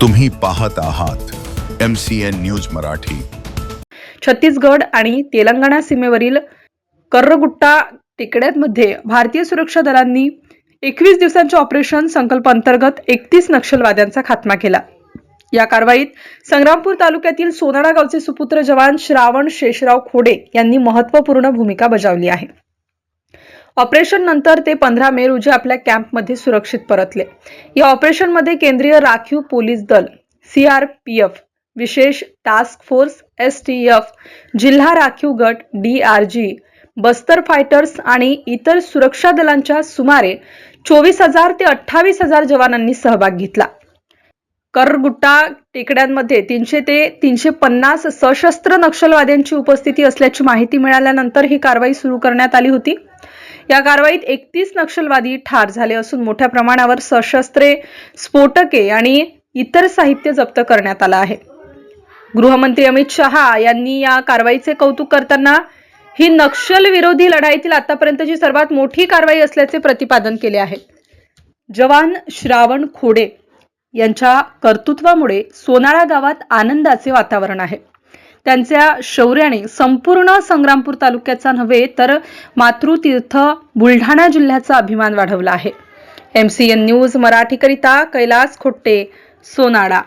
तुम्ही पाहत आहात M C N news Marathi. Chhattisgarh आणि तेलंगणा सीमेवरील कर्रगुट्टा टेकड्यांमध्ये भारतीय सुरक्षा दलांनी एकवीस दिवसांच्या ऑपरेशन संकल्प अंतर्गत एकतीस नक्षलवाद्यांचा खात्मा केला. या कारवाईत संग्रामपूर तालुक्यातील सोनाळा गावचे सुपुत्र जवान श्रावण शेषराव खोडे यांनी महत्त्वपूर्ण भूमिका बजावली आहे. ऑपरेशन नंतर ते पंधरा मे रोजी आपल्या कॅम्पमध्ये सुरक्षित परतले. या ऑपरेशनमध्ये केंद्रीय राखीव पोलीस दल सीआरपीएफ विशेष task force S T F जिल्हा राखीव गट D R G Bastar fighters आणि इतर सुरक्षा दलांच्या सुमारे चोवीस हजार ते अठ्ठावीस हजार जवानांनी सहभाग घेतला. करगुट्टा टेकड्यांमध्ये तीनशे ते तीनशे पन्नास सशस्त्र नक्षलवाद्यांची उपस्थिती असल्याची माहिती मिळाल्यानंतर ही कारवाई सुरू करण्यात आली होती. या कारवाईत एकतीस नक्षलवादी ठार झाले असून मोठ्या प्रमाणावर सशस्त्रे स्फोटके आणि इतर साहित्य जप्त करण्यात आलं आहे. गृहमंत्री अमित शहा यांनी या कारवाईचे कौतुक करताना ही नक्षल विरोधी लढाईतील आतापर्यंतची सर्वात मोठी कारवाई असल्याचे प्रतिपादन केले आहे. जवान श्रावण खोडे यांच्या कर्तृत्वामुळे सोनाळा गावात आनंदाचे वातावरण आहे. त्यांच्या शौर्याने संपूर्ण संग्रामपूर तालुक्याचा नव्हे तर मातृतीर्थ बुलढाणा जिल्ह्याचा अभिमान वाढवला आहे. एम सी एन न्यूज मराठीकरिता कैलास खोट्टे सोनाडा.